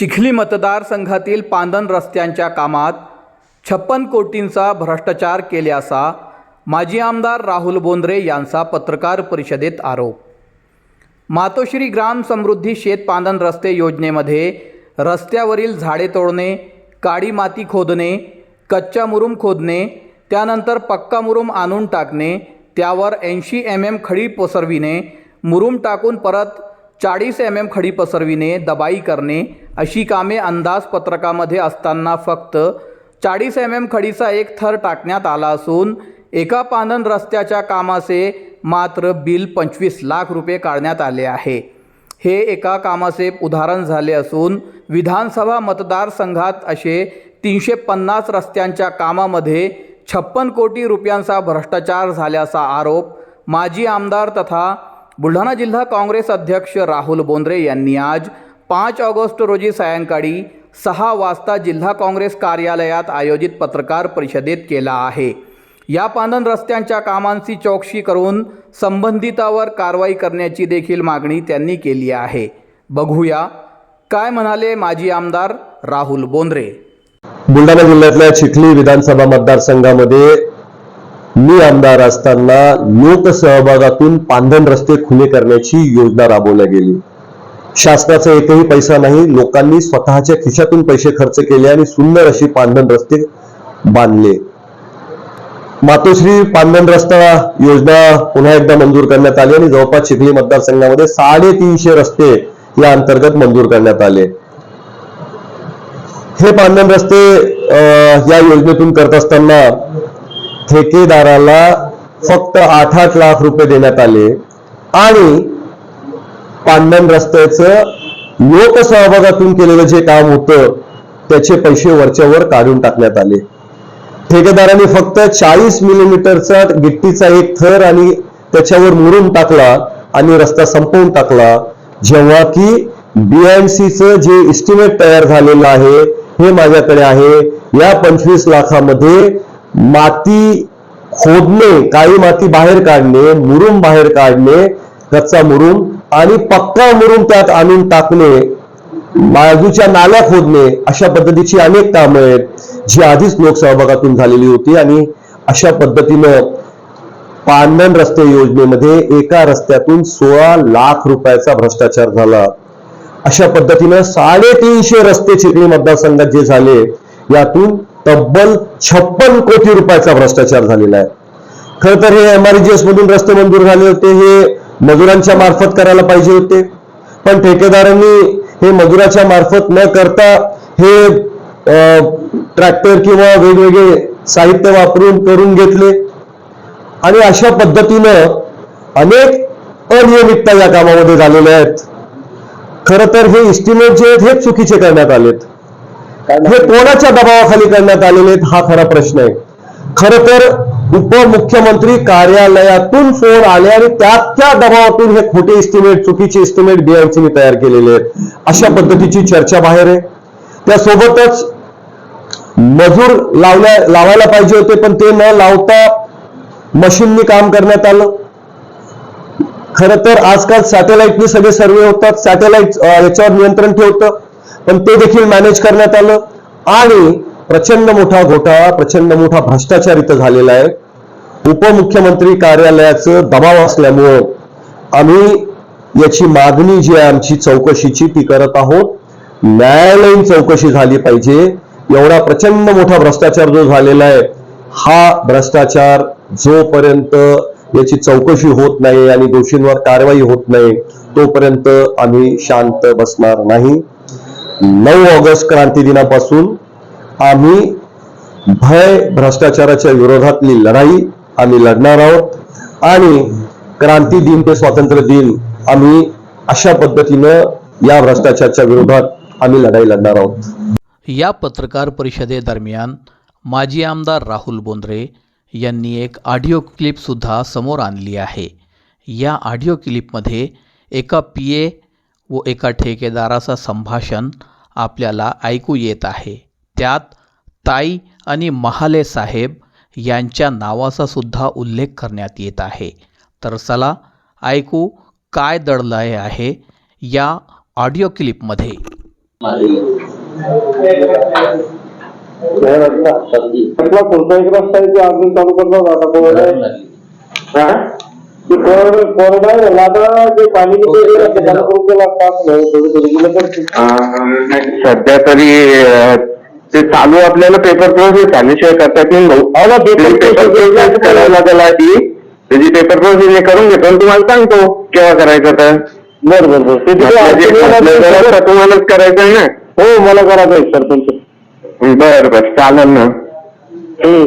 चिखली मतदारसंघातील पांदन रस्त्यांच्या कामात छप्पन कोटींचा भ्रष्टाचार केल्याचा माजी आमदार राहुल बोंद्रे यांचा पत्रकार परिषदेत आरोप. मातोश्री ग्राम समृद्धी शेत पांदन रस्ते योजनेमध्ये रस्त्यावरील झाडे तोडणे काळी माती खोदणे कच्चा मुरुम खोदणे त्यानंतर पक्का मुरुम आणून टाकणे त्यावर ऐंशी एम एम खडी पसरविणे मुरुम टाकून परत चाळीस एम एम खडी पसरविणे दबाई करणे अशी कामे अंदाजपत्रकामध्ये असताना फक्त चाळीस एम एम खडीचा एक थर टाकण्यात आला असून एका पानन रस्त्याच्या कामाचे मात्र बिल पंचवीस लाख रुपये काढण्यात आले आहे. हे एका कामाचे उदाहरण झाले असून विधानसभा मतदारसंघात असे तीनशे पन्नास रस्त्यांच्या कामामध्ये छप्पन कोटी रुपयांचा भ्रष्टाचार झाल्याचा आरोप माजी आमदार तथा बुलढाणा जिल्हा काँग्रेस अध्यक्ष राहुल बोंद्रे यांनी आज पाच ऑगस्ट रोजी सायंकाळी सहा वाजता जिल्हा काँग्रेस कार्यालयात आयोजित पत्रकार परिषदेत केला आहे. या पानन रस्त्यांच्या कामांची चौकशी करून संबंधितावर कारवाई करण्याची देखील मागणी त्यांनी केली आहे. बघूया काय म्हणाले माजी आमदार राहुल बोंद्रे. बुलढाणा जिल्ह्यातल्या चिखली विधानसभा मतदारसंघामध्ये मी आमदार असताना लोकसहभागातून पांधन रस्ते खुले करण्याची योजना राबवल्या गेली. शासनाचा एकही पैसा नाही लोकांनी स्वतःच्या खिशातून पैसे खर्च केले आणि सुंदर अशी पांधन रस्ते बांधले. मातोश्री पांधन रस्ता योजना पुन्हा एकदा मंजूर करण्यात आली आणि जवळपास चिखली मतदारसंघामध्ये साडेतीनशे रस्ते या अंतर्गत मंजूर करण्यात आले. हे पांधन रस्ते अं, या योजनेतून करत असताना ठेकेदाराला फक्त आठ आठ लाख रुपये देण्यात आले. आणि पांडण रस्त्याचं लोकसहभागातून केलेलं जे काम होतं त्याचे पैसे वरच्यावर काढून टाकण्यात आले. ठेकेदाराने फक्त चाळीस मिलीमीटरचा गिट्टीचा एक थर आणि त्याच्यावर मुरून टाकला आणि रस्ता संपवून टाकला. जेव्हा की बीएमसीचं जे इस्टिमेट तयार झालेलं आहे हे माझ्याकडे आहे. या पंचवीस लाखामध्ये माती खोदणे काळी माती बाहेर काढणे मुरुम बाहेर काढणे कच्चा मुरुम आणि पक्का मुरुम त्यात आणून टाकणे बाजूच्या नाल्या खोदणे अशा पद्धतीची अनेक कामं आहेत जी आधीच लोकसहभागातून झालेली होती आणि अशा पद्धतीनं पांढन रस्ते योजनेमध्ये एका रस्त्यातून सोळा लाख रुपयाचा भ्रष्टाचार झाला. अशा पद्धतीनं साडेतीनशे रस्ते चिखली मतदारसंघात जे झाले यातून तब्बल छप्पन कोटी रुपयाचा भ्रष्टाचार झालेला आहे. खर तर हे एमआरजीएस मधून रस्ते मंजूर झाले होते हे मजुरांच्या मार्फत करायला पाहिजे होते. पण ठेकेदारांनी हे मजुराच्या मार्फत न करता हे ट्रॅक्टर किंवा वेगवेगळे साहित्य वापरून करून घेतले. आणि अशा पद्धतीनं अनेक अनियमितता या कामामध्ये झालेल्या आहेत. खर तर हे इस्टिमेट जे आहेत हे चुकीचे करण्यात आलेत. हे कोणाच्या दबावाखाली करण्यात आलेले आहेत? हा खरा प्रश्न आहे. खर तर उपमुख्यमंत्री कार्यालयातून फोन आले आणि त्या त्या दबावातून हे खोटे इस्टिमेट चुकीचे इस्टिमेट बीआयसीने तयार केलेले आहेत. अशा पद्धतीची चर्चा बाहेर आहे. त्यासोबतच मजूर लावल्या लावायला पाहिजे होते पण ते न लावता मशीननी काम करण्यात आलं. खर तर आजकाल सॅटेलाइटनी सगळे सर्वे होतात. सॅटेलाइट याच्यावर नियंत्रण ठेवतं. पण ते देखील मॅनेज करण्यात आलं. आणि प्रचंड मोठा घोटाळा प्रचंड मोठा भ्रष्टाचार इथं झालेला आहे. उपमुख्यमंत्री कार्यालयाचं दबाव असल्यामुळं आम्ही याची मागणी जी आहे आमची चौकशीची ती करत आहोत. न्यायालयीन चौकशी झाली पाहिजे. एवढा प्रचंड मोठा भ्रष्टाचार जो झालेला आहे हा भ्रष्टाचार जोपर्यंत याची चौकशी होत नाही आणि दोषींवर कारवाई होत नाही तोपर्यंत आम्ही शांत बसणार नाही. नऊ ऑगस्ट क्रांती दिनापासून आम्ही भय भ्रष्टाचाराच्या विरोधातली लढाई आम्ही लढणार आहोत आणि क्रांती दिन ते स्वातंत्र्य दिन आम्ही अशा पद्धतीनं या भ्रष्टाचाराच्या विरोधात आम्ही लढाई लढणार आहोत. या पत्रकार परिषदेदरम्यान माजी आमदार राहुल बोंद्रे यांनी एक ऑडिओ क्लिपसुद्धा समोर आणली आहे. या ऑडिओ क्लिपमध्ये एका पी ए व एका ठेकेदाराचं संभाषण आपल्याला ऐकू येत आहे. त्यात ताई आणि महाले साहेब यांच्या नावाचा सुद्धा उल्लेख करण्यात येत आहे. तर चला ऐकू काय दडलं आहे या ऑडिओ क्लिपमध्ये. कोणता एक रस्ता आहे ते अजून चालू करतात आता कोरडा आहे. हा? ते कोरडा कोरडा आहे झाला आता ते पाणी किती आहे ते चालू करून द्यावं लागतं. थोडं- थोडं- थोडं गेलं तर ते- अं, सध्या तरी अं, ते चालू आपल्याला पेपर प्रोसेस झाल्याशिवाय करतात नाही भाऊ हो ना, paper पेपर process प्रोसेस करायला त्याला आधी त्याची पेपर प्रोसेस मी करून घेतो आणि तुम्हाला सांगतो केव्हा करायचं तर बरं बरं बरं ते तिथे आपलं जे- अडचणी आपलं येणार जरा नाही. तुम्हालाच करायचं आहे ना हो मला करायचं आहे सरपंच बर बर चालेल ना हम्म.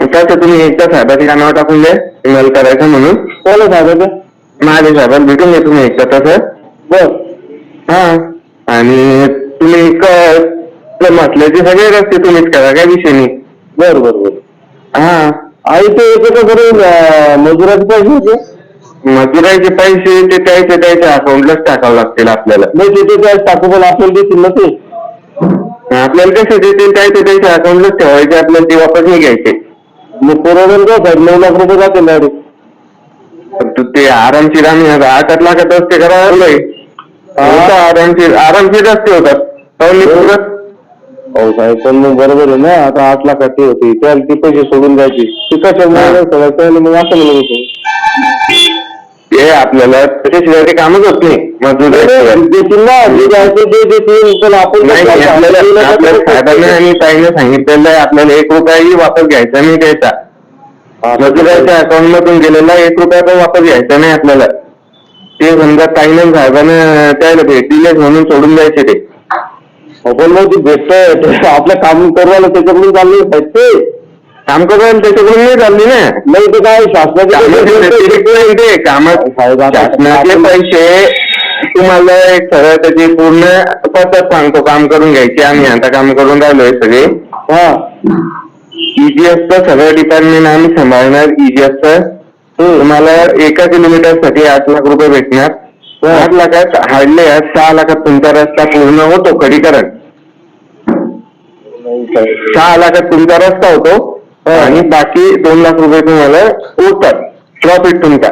कसं तुम्ही एकदा साहेबाची कानावर टाकून द्या. ईमेल करायचं म्हणून. कोण आहे साहेब ते? महादेव साहेबाला भेटून घे तुम्ही एकदा तसं. बरं. हा. आणि तुम्ही क- आपलं म्हटलं ते सगळे रस्ते तुम्हीच करा काय विषय नाही. बरं बरं बरं. हा. आणि ते एकत्र करून मजुराचे पैसे होते. मजुराचे पैसे ते त्याच्या त्याच्या अकाउंटलाच टाकावं लागतील आपल्याला. नाही तिथे त्या असेल देतील ना ते. आपल्याला कसं देतील त्याच्या त्याच्या अकाउंटलाच ठेवायचे आपल्याला ते वापस नाही घ्यायचे. मग परवडेल का साहेब नऊ लाख रुपये जाते डायरेक्ट पण ते आरामशीर आम्ही आठ आठ लाखात रस्ते करायला आरामशीर आरामशीर रस्ते होतात. पुरत? हो? साहेब पण मग बरोबर आहे ना आता आठ लाखात ते होती. त्याला ते पैसे सोडून जायचे. ते कशामुळे मग असं म्हणत होतो. ते आपल्याला त्याच्याशिवाय ते कामच होत नाही. मजूर देतील ना जे द्यायचं ते देतील पण आपण नाही नाही, आपल्याला आपल्या साहेबांनी आणि ताईने सांगितलेलं आहे आपल्याला एक रुपयाही वापस घ्यायचा नाही द्यायचा मजुराच्या अकाउंट मधून गेलेला एक रुपया पण वापस घ्यायचा नाही आपल्याला. ते समजा ताईने साहेबांना त्याला भेट दिलेच म्हणून सोडून द्यायचे ते. आपण मग ते भेटत आपलं काम करवायला त्याच्याकडून चालले साहेब ते काम करून त्याच्याकडून नाही चालली ना. नाही ते काय शासनाचे कामात शासनाचे पैसे तुम्हाला एक सरळ त्याची पूर्ण पद्धत सांगतो काम करून घ्यायची. आम्ही आता काम करून राहिलोय सगळे. हा. ईजीएसचं सगळं डिपार्टमेंट आम्ही सांभाळणार. ईजीएसचं तुम्हाला एका किलोमीटरसाठी आठ लाख रुपये भेटणार. आठ लाखात हार्डली सहा लाखात तुमचा रस्ता पूर्ण होतो खडीकरण. सहा लाखात तुमचा रस्ता होतो. आणि बाकी दोन लाख रुपये तुम्हाला उरतात. प्रॉफिट तुमचा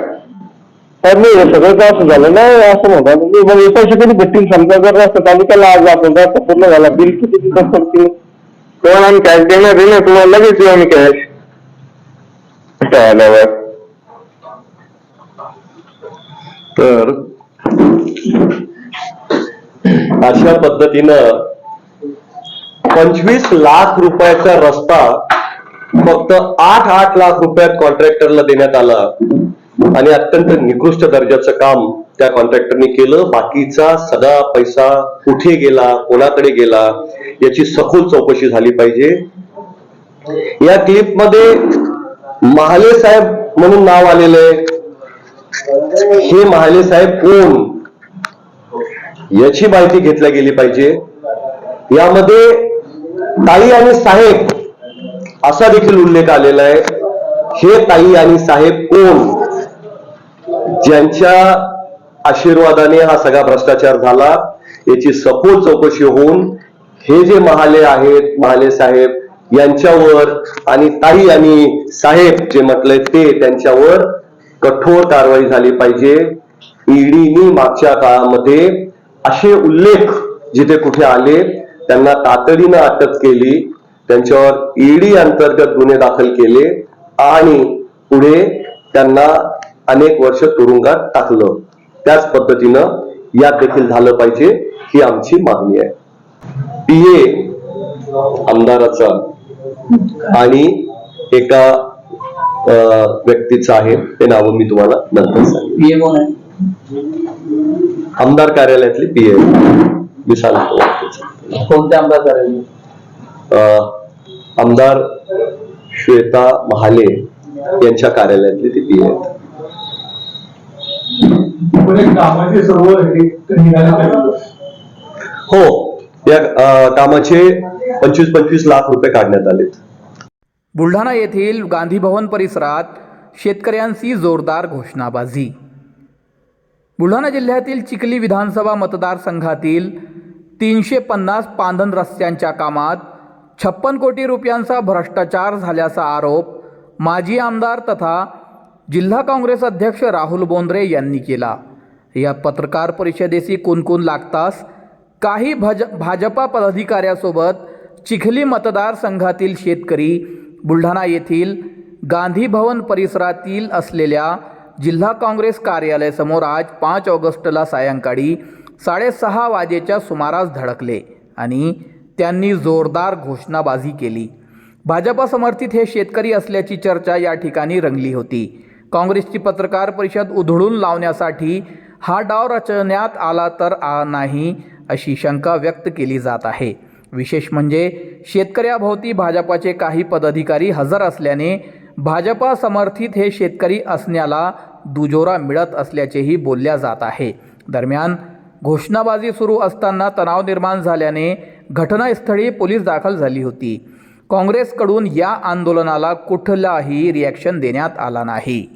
नाही हे सगळं तर असं झालं ना असं म्हणतात. म्हणजे मग पैसे कधी भेटतील? समजा जर रस्ता चालू केला आज आपण रस्ता पूर्ण झाला बिल किती दिवसात पडतील तुम्हाला आम्ही कॅश देणार आहे ना तुम्हाला लगेच देऊ आम्ही कॅश आल्यावर तर अशा पद्धतीनं पंचवीस लाख रुपयाचा रस्ता फक्त आठ आठ लाख रुपयात कॉन्ट्रॅक्टरला देण्यात आला. आणि अत्यंत निकृष्ट दर्जाचं काम त्या कॉन्ट्रॅक्टरने केलं. बाकीचा सगळा पैसा कुठे गेला कोणाकडे गेला याची सखोल चौकशी झाली पाहिजे. या क्लिपमध्ये महाले साहेब म्हणून नाव आलेलं आहे. हे महाले साहेब कोण? याची माहिती घेतल्या गेली पाहिजे. यामध्ये ताई आणि साहेब असा देखील उल्लेख आलेला आहे. हे ताई आणि साहेब कोण? ज्यांच्या आशीर्वादाने हा सगळा भ्रष्टाचार झाला याची सखोल चौकशी होऊन हे जे महाले आहेत महाले साहेब यांच्यावर आणि ताई आणि साहेब जे म्हटलंय ते त्यांच्यावर कठोर कारवाई झाली पाहिजे. ईडीनी मागच्या काळामध्ये असे उल्लेख जिथे कुठे आले त्यांना तातडीनं अटक केली. त्यांच्यावर ईडी अंतर्गत गुन्हे दाखल केले आणि पुढे त्यांना अनेक वर्ष तुरुंगात टाकलं. त्याच पद्धतीनं यात देखील झालं पाहिजे ही आमची मागणी आहे. पीए आमदाराचा आणि एका व्यक्तीचं आहे. ते नाव मी तुम्हाला नंतर सांगेन. आमदार कार्यालयातली पीए मी सांगतो. कोणत्या आमदार करायचे अं, आमदार श्वेता महाले यांच्या कार्यालयातली ती पीए आहेत. कामाचे सर्व हे हो या कामाचे पंचवीस पंचवीस लाख रुपये काढण्यात आलेत. बुलढाणा येथील गांधी भवन परिसरात शेतकऱ्यांची जोरदार घोषणाबाजी. बुलढाणा जिल्ह्यातील चिखली विधानसभा मतदारसंघातील तीनशे पन्नास पांधन रस्त्यांच्या कामात छप्पन कोटी रुपयांचा भ्रष्टाचार झाल्याचा आरोप माजी आमदार तथा जिल्हा काँग्रेस अध्यक्ष राहुल बोंद्रे यांनी केला. या पत्रकार परिषदेशी कुणकुण लागताच काही भज भाजपा पदाधिकाऱ्यासोबत चिखली मतदारसंघातील शेतकरी बुलढाणा येथील गांधी भवन परिसरातील असलेल्या जिल्हा काँग्रेस कार्यालयासमोर आज पाच ऑगस्टला सायंकाळी साडेसहा वाजेच्या सुमारास धडकले आणि त्यांनी जोरदार घोषणाबाजी केली. भाजपा समर्थित हे शेतकरी असल्याची चर्चा या ठिकाणी रंगली होती. काँग्रेसची पत्रकार परिषद उधळून लावण्यासाठी हा डाव रचण्यात आला तर आ नाही अशी शंका व्यक्त केली जात आहे. विशेष म्हणजे शेतकऱ्याभोवती भाजपाचे काही पदाधिकारी हजर असल्याने भाजपा समर्थित हे शेतकरी असण्याला दुजोरा मिळत असल्याचेही बोलल्या जात आहे. दरम्यान घोषणाबाजी सुरू असताना तणाव निर्माण झाल्याने घटनास्थळी पोलीस दाखल झाली होती. काँग्रेसकडून या आंदोलनाला कुठलाही रिॲक्शन देण्यात आला नाही.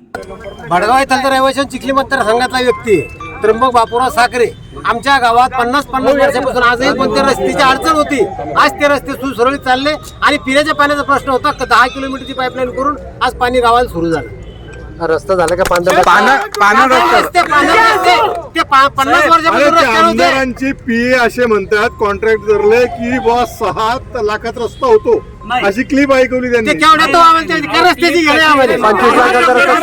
भडगाव येथील रहिवासी चिखली मतदारसंघातला व्यक्ती त्र्यंबक बापूराव साखरे. आमच्या गावात पन्नास पन्नास वर्षापासून आजही कोणत्या रस्त्याची अडचण होती? आज ते रस्ते सुरळीत चालले आणि पिण्याच्या पाण्याचा प्रश्न होता. दहा किलोमीटरची पाईपलाईन करून आज पाणी गावाला सुरू झालं. रस्ता झाला का पांढरा रस्ते? पांढरे रस्ते. ते पा- पन्नास वर्षापासून रस्ते नव्हते आमदारांची पी असे म्हणतात कॉन्ट्रॅक्ट धरले की बॉ सहा लाखात रस्ता होतो. अशी क्लिप ऐकवली ते त्यांनी केवढे तो आम्हाला ते- त्या रस्त्याची घेणे आम्हाला. पंचवीस लाखाचा रस्ता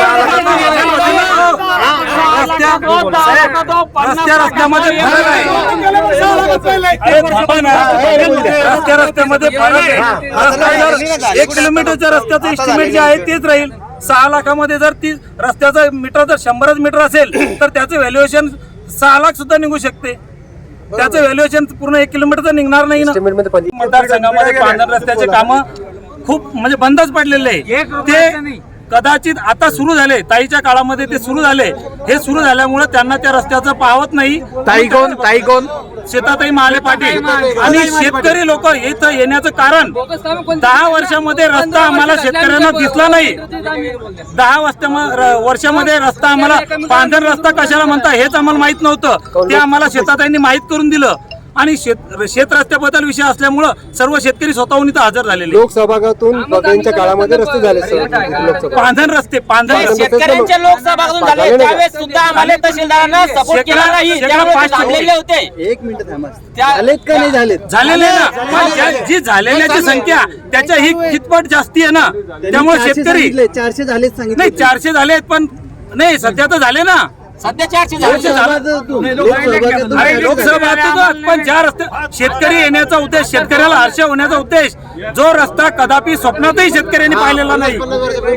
सहा लाखाचा रस्त्या रस्त्यामध्ये फरक आहे. अरे थांबा ना. रस्त्या रस्त्यामध्ये फरक आहे. रस्ता जर एक किलोमीटरच्या रस्त्याचं एस्टिमेट जे आहे. तेच राहील. सहा लाखामध्ये जर ती रस्त्याचं मीटर जर शंभरच मीटर असेल तर त्याचं व्हॅल्युएशन सहा लाख सुद्धा निघू शकते. त्याचं व्हॅल्युएशन पूर्ण एक किलोमीटरचं निघणार नाही ना. मतदारसंघामध्ये पांढर रस्त्याचे काम खूप म्हणजे बंदच पडलेले आहे. ते कदाचित आता सुरू झाले ताईच्या काळामध्ये ते सुरू झाले. हे सुरू झाल्यामुळे त्यांना त्या रस्त्याचं पाहत नाही. ताई कोण? ताई कोण? शेताताई महाले पाटील. आणि शेतकरी लोक इथं येण्याचं कारण दहा वर्षामध्ये रस्ता आम्हाला शेतकऱ्यांना दिसला नाही. दहा वर्षा वर्षामध्ये रस्ता आम्हाला पांढर रस्ता कशाला म्हणता हेच आम्हाला माहीत नव्हतं. ते आम्हाला शेताताईंनी माहीत करून दिलं. आणि शेत शेत रस्त्याबद्दल विषय असल्यामुळं सर्व शेतकरी स्वतःहून इथं हजर झालेले लोकसभागातून बघांच्या काळामध्ये रस्ते झाले लोकसभा. पांढर रस्ते पांढर शेतकऱ्यांच्या लोकसभागातून झाले त्यावेळेस सुद्धा आम्हाला तहसीलदारांना सपोर्ट केला नाही. शेकडा- त्यामुळे ते शेकडा थांबलेले होते. एक मिनिट थांबा. त्या- झालेत का नाही झालेत? झालेले ना. पण ज्या- जी झालेल्याची संख्या त्याच्या ही कितपट जास्ती आहे ना त्यामुळे शेतकरी चारशे झालेत सांगितले. नाही चारशे झालेत पण नाही सध्या तर झाले ना. सध्या चारशे लोकसभा पण ज्या रस्ते शेतकरी येण्याचा उद्देश शेतकऱ्याला हर्ष होण्याचा उद्देश जो रस्ता कदापि स्वप्नातही शेतकऱ्यांनी पाहिलेला नाही.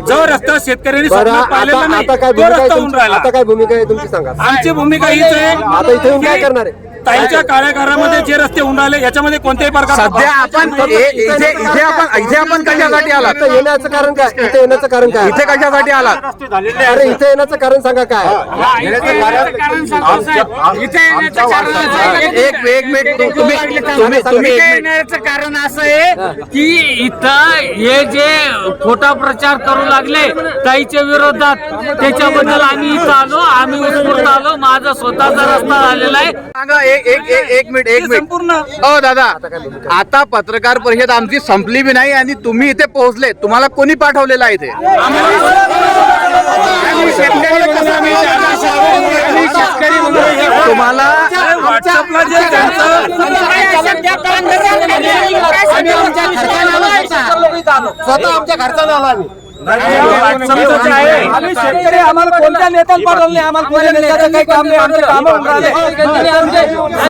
जो रस्ता शेतकऱ्यांनी स्वप्नात पाहिलेला नाही आता काय तो भूमिका आहे रस्ता होऊन तुमची राहिला. आता काय भूमिका आहे तुमची सांगा. आमची भूमिका हीच आहे? ताईच्या कार्यकाळामध्ये जे रस्ते होऊन राहिले याच्यामध्ये कोणत्याही प्रकारचा सध्या आपण इथे इथे आपण इथे आपण कशासाठी आला इथे येण्याचं कारण काय? इथे येण्याचं कारण काय? इथे कशासाठी आला अरे इथे येण्याचं कारण सांगा काय? एक एक मिनिट तुम्ही तुम्ही तुम्ही येण्याचं कारण असं आहे की इथं हे जे खोटा प्रचार करू लागले ताईच्या विरोधात त्याच्याबद्दल आम्ही इथं आलो आम्ही उत्स्फूर्त आलो. माझा स्वतःचा रस्ता झालेला आहे. सांगा एक एक एक एक मिनिट एक मिनिट. संपूर्ण हो दादा. आता पत्रकार परिषद आमची संपली बी नाही आणि तुम्ही इथे पोहोचले. तुम्हाला कोणी पाठवलेलं आहे इथे? तुम्हाला स्वतः आमच्या खर्चाने आलो आम्ही शेतकरी आम्हाला कोणत्या नेत्याला पाठवलं नाही? आम्हाला कोणत्या नेत्याचं काही काम नाही आमचे कामं होऊन राहिले.